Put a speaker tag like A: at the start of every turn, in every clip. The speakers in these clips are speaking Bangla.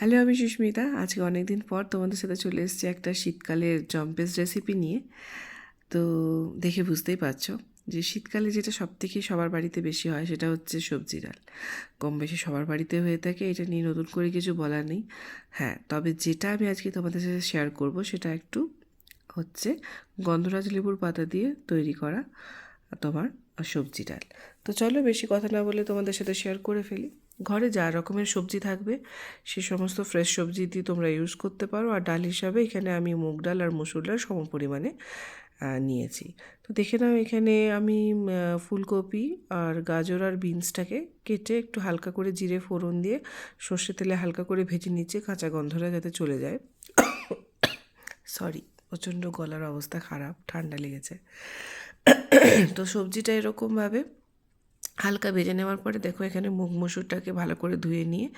A: হ্যালো, আমি সুস্মিতা। আজকে অনেক দিন পর তোমাদের সাথে চলে এসেছি একটা শীতকালের জম্পেস রেসিপি নিয়ে। তো দেখে বুঝতেই পারছ যে শীতকালে যেটা সব থেকে সবার বাড়িতে বেশি হয় সেটা হচ্ছে সবজি ডাল। কম বেশি সবার বাড়িতে হয়ে থাকে, এটা নিয়ে নতুন করে কিছু বলার নেই। হ্যাঁ তবে যেটা আমি আজকে তোমাদের সাথে শেয়ার করব সেটা একটু হচ্ছে গন্ধরাজ লেবুর পাতা দিয়ে তৈরি করা তোমার সবজি ডাল। তো চলো বেশি কথা না বলে তোমাদের সাথে শেয়ার করে ফেলি। ঘরে যা রকমের সবজি থাকবে, সে সমস্ত ফ্রেশ সবজি দিয়ে তোমরা ইউজ করতে পারো। আর ডাল হিসাবে এখানে আমি মুগ ডাল আর মুসুর ডাল সম পরিমাণে নিয়েছি। তো দেখে নাও এখানে আমি ফুলকপি আর গাজর আর বিনসটাকে কেটে একটু হালকা করে জিরে ফোড়ন দিয়ে সর্ষে তেলে হালকা করে ভেজে নিচ্ছে, কাঁচা গন্ধটা যাতে চলে যায়। সরি প্রচণ্ড গলার অবস্থা খারাপ, ঠান্ডা লেগেছে। তো সবজিটা এরকমভাবে হালকা ভেজে নেওয়ার পরে দেখো এখানে মুগ মসুরটাকে ভালো করে ধুয়ে নিয়ে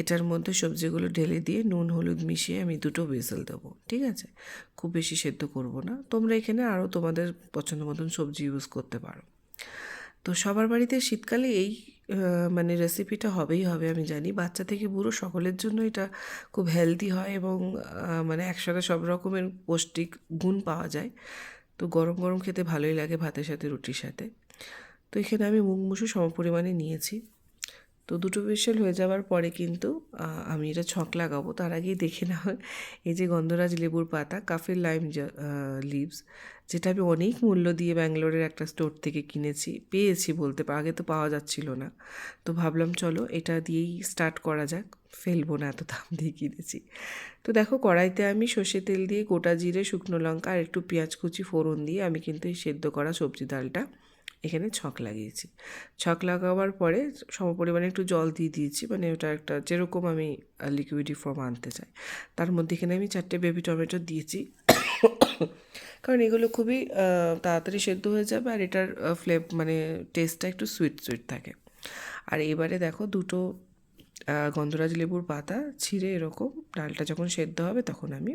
A: এটার মধ্যে সবজিগুলো ঢেলে দিয়ে নুন, হলুদ মিশিয়ে আমি দুটো বেসল দেবো, ঠিক আছে? খুব বেশি সেদ্ধ করব না। তোমরা এখানে আরও তোমাদের পছন্দ মতন সবজি ইউজ করতে পারো। তো সবার বাড়িতে শীতকালে এই মানে রেসিপিটা হবেই হবে, আমি জানি। বাচ্চা থেকে বুড়ো সকলের জন্য এটা খুব হেলদি হয় এবং মানে একসাথে সব রকমের পৌষ্টিক গুণ পাওয়া যায়। তো গরম গরম খেতে ভালোই লাগে ভাতের সাথে, রুটির সাথে। তো এখানে আমি মুগ মুসু সম পরিমাণে নিয়েছি। তো দুটো বিশাল হয়ে যাওয়ার পরে কিন্তু আমি এটা ছক লাগাবো। তার আগেই দেখে না এই যে গন্ধরাজ লেবুর পাতা, কাফের লাইম লিভস, যেটা আমি অনেক মূল্য দিয়ে ব্যাঙ্গালোরের একটা স্টোর থেকে কিনেছি, পেয়েছি বলতে আগে তো পাওয়া যাচ্ছিল না। তো ভাবলাম চলো, এটা দিয়েই স্টার্ট করা যাক। ফেলব না এত দাম দিয়ে কিনেছি। তো দেখো, কড়াইতে আমি সর্ষে তেল দিয়ে গোটা জিরে, শুকনো লঙ্কা আর একটু পেঁয়াজ কুচি ফোড়ন দিয়ে আমি কিন্তু এই সেদ্ধ করা সবজি ডালটা এখানে ছক লাগিয়েছি। ছক লাগাবার পরে সমপরিমাণে একটু জল দিয়ে দিয়েছি মানে ওটা একটা যেরকম আমি লিকুইডি ফর্ম আনতে চাই। তার মধ্যে এখানে আমি চারটে বেবি টমেটো দিয়েছি। কারণ এগুলো খুবই তাড়াতাড়ি সেদ্ধ হয়ে যাবে আর এটার ফ্লেভ মানে টেস্টটা একটু সুইট সুইট থাকে। আর এবারে দেখো দুটো গন্ধরাজ লেবুর পাতা ছিঁড়ে এরকম, ডালটা যখন সেদ্ধ হবে তখন আমি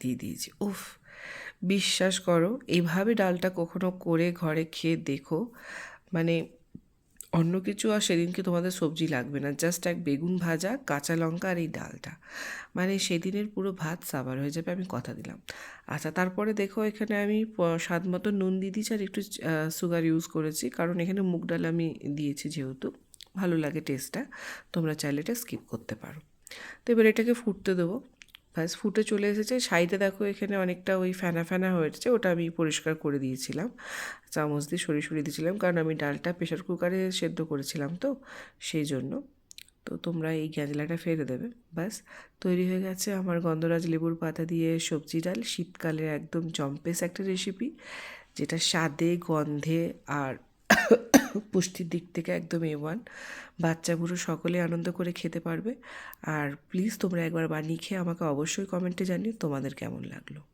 A: দিয়ে দিয়েছি। উফ! বিশ্বাস করো, এভাবে ডালটা কখনো করে ঘরে খেয়ে দেখো। মানে অন্য কিছু আর সেদিনকে তোমাদের সবজি লাগবে না জাস্ট এক বেগুন ভাজা, কাঁচা লঙ্কা আর এই ডালটা। মানে সেদিনের পুরো ভাত সাবার হয়ে যাবে আমি কথা দিলাম। আচ্ছা তারপরে দেখো এখানে আমি স্বাদ মতো নুন দিয়ে আর একটু সুগার ইউজ করেছি, কারণ এখানে মুগ ডাল আমি দিয়েছি যেহেতু, ভালো লাগে টেস্টটা তোমরা চাইলে এটা স্কিপ করতে পারো। তো এবার এটাকে ফুটতে দেবো। ব্যাস, ফুটে চলে এসেছে। সাইডে দেখো এখানে অনেকটা ওই ফ্যানা ফ্যানা হয়েছে ওটা আমি পরিষ্কার করে দিয়েছিলাম। চামচ দিয়ে সরিয়ে সরিয়ে দিয়েছিলাম, কারণ আমি ডালটা প্রেশার কুকারে সেদ্ধ করেছিলাম তো, সেই জন্য। তো তোমরা এই গ্যাঁজলাটা ফেলে দেবে, ব্যাস। তৈরি হয়ে গেছে আমার গন্ধরাজ লেবুর পাতা দিয়ে সবজি ডাল। শীতকালের একদম জম্পেস একটা রেসিপি যেটা স্বাদে, গন্ধে আর পুষ্টির দিক থেকে একদম এ ওয়ান বাচ্চা বুড়ো সকলে আনন্দ করে খেতে পারবে। আর প্লিজ তোমরা একবার বানিয়ে খেয়ে আমাকে অবশ্যই কমেন্টে জানিও তোমাদের কেমন লাগল।